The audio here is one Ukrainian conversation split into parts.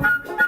you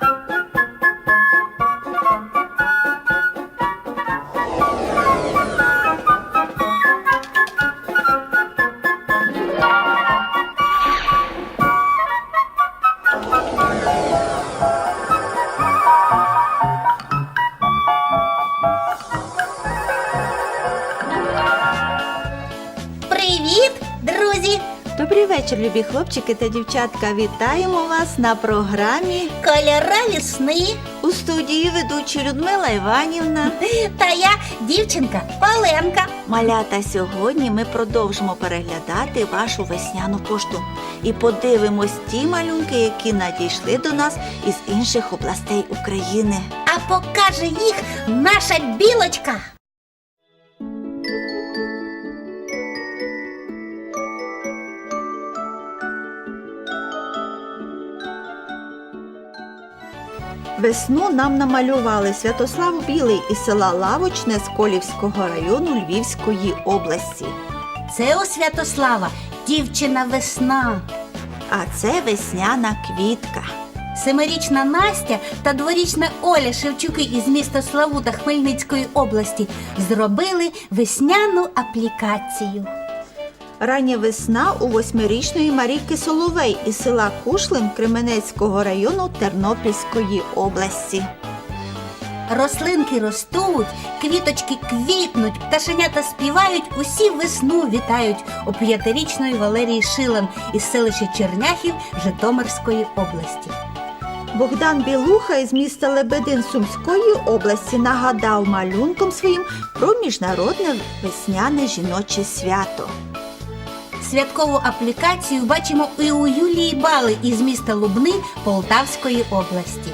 Добрий вечір, любі хлопчики та дівчатка. Вітаємо вас на програмі Кольорові сни. у студії ведучі Людмила Іванівна. Та я дівчинка Оленка. Малята, сьогодні ми продовжимо переглядати вашу весняну пошту і подивимось ті малюнки, які надійшли до нас із інших областей України. А покаже їх наша білочка. Весну нам намалювали Святослав Білий із села Лавочне з Колівського району Львівської області. Це у Святослава дівчина весна. А це весняна квітка. Семирічна Настя та дворічна Оля Шевчуки із міста Славута Хмельницької області зробили весняну аплікацію. Рання весна у восьмирічної Марійки Соловей із села Кушлин Кременецького району Тернопільської області. Рослинки ростуть, квіточки квітнуть, пташенята співають, усі весну вітають у п'ятирічної Валерії Шилан із селища Черняхів Житомирської області. Богдан Білуха із міста Лебедин Сумської області нагадав малюнком своїм про міжнародне весняне жіноче свято. Святкову аплікацію бачимо і у Юлії Бали із міста Лубни Полтавської області.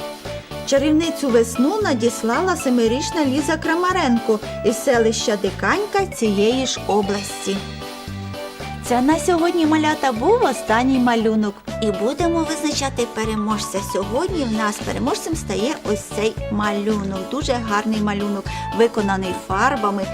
Чарівницю весну надіслала семирічна Ліза Крамаренко із селища Диканька цієї ж області. Це на сьогодні малята був останній малюнок. І будемо визначати переможця. Сьогодні в нас переможцем стає ось цей малюнок. Дуже гарний малюнок, виконаний фарбами.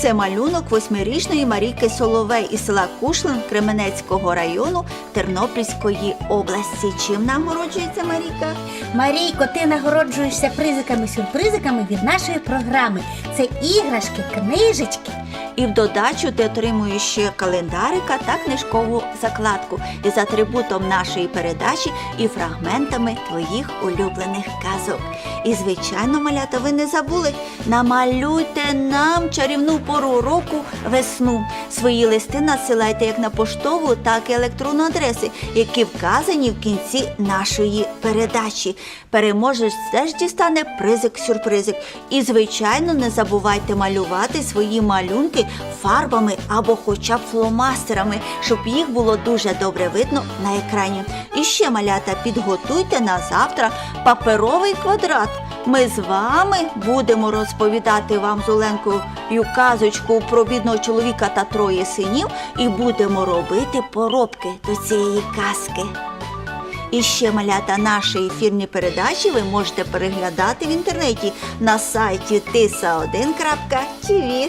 Це малюнок восьмирічної Марійки Соловей із села Кушлин Кременецького району Тернопільської області. Чим нагороджується Марійка? Марійко, ти нагороджуєшся призиками-сюрпризиками від нашої програми. Це іграшки, книжечки. І в додачу ти отримуєш ще календарика та книжкову закладку із атрибутом нашої передачі і фрагментами твоїх улюблених казок. І, звичайно, малята, ви не забули, намалюйте нам чарівну пору року весну. Свої листи надсилайте як на поштову, так і електронну адреси, які вказані в кінці нашої передачі. Переможець теж дістане призик-сюрпризик. І, звичайно, не забувайте малювати свої малюнки фарбами або хоча б фломастерами, щоб їх було дуже добре видно на екрані. І ще малята підготуйте на завтра паперовий квадрат. Ми з вами будемо розповідати вам з Оленкою казочку про бідного чоловіка та троє синів і будемо робити поробки до цієї казки. І ще малята наші ефірні передачі ви можете переглядати в інтернеті на сайті tisa1.tv.